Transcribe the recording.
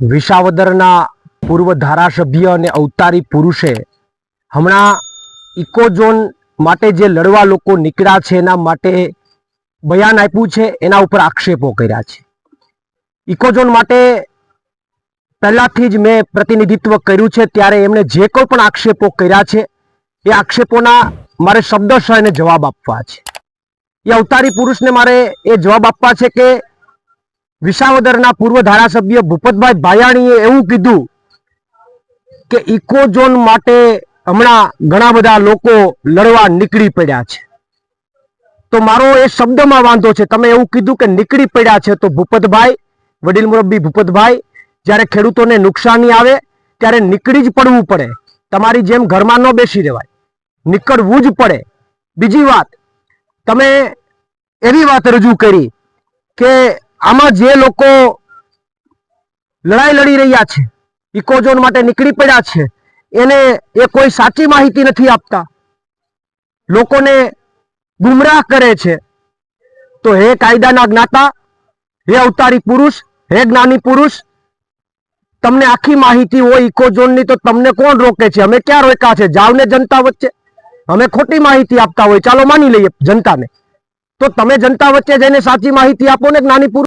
વિસાવદરના પૂર્વ ધારાસભ્ય અને અવતારી પુરુષે હમણાં ઇકોઝોન માટે જે લડવા લોકો નીકળ્યા છે, એના માટે બયાન આપ્યું છે, એના ઉપર આક્ષેપો કર્યા છે. ઇકોઝોન માટે પહેલાથી જ મેં પ્રતિનિધિત્વ કર્યું છે, ત્યારે એમણે જે કોઈ પણ આક્ષેપો કર્યા છે, એ આક્ષેપોના મારે શબ્દશઃ એને જવાબ આપવા છે. એ અવતારી પુરુષને મારે એ જવાબ આપવા છે કે વિસાવદરના પૂર્વ ધારાસભ્ય ભૂપતભાઈ ભાયાણીએ એવું કીધું કે ઇકોઝોન માટે હમણાં ઘણા બધા લોકો લડવા નીકળી પડ્યા છે. તો મારો એ શબ્દમાં વાંધો છે, તમે એવું કીધું કે નીકળી પડ્યા છે તો ભૂપતભાઈ, વડીલ મુરબ્બી ભૂપતભાઈ, જ્યારે ખેડૂતોને નુકસાની આવે ત્યારે નીકળી જ પડવું પડે. તમારી જેમ ઘરમાં ન બેસી રહેવાય, નીકળવું જ પડે. બીજી વાત, તમે એવી વાત રજૂ કરી કે આમાં જે લોકો લડાઈ લડી રહ્યા છે, ઇકોઝોન માટે નીકળી પડ્યા છે, એને એ કોઈ સાચી માહિતી નથી આપતા. લોકોને ગુમરાહ કરે છે. તો હે કાયદાના જ્ઞાતા, હે અવતારી પુરુષ, હે જ્ઞાની પુરુષ, તમને આખી માહિતી હોય ઇકોઝોનની તો તમને કોણ રોકે છે? અમે ક્યાં રોક્યા છે? જાવ ને જનતા વચ્ચે. અમે ખોટી માહિતી આપતા હોય. ચાલો માની લઈએ જનતાને. તો તમે જનતા વચ્ચે જઈને સાચી માહિતી આપો ને જ્ઞાની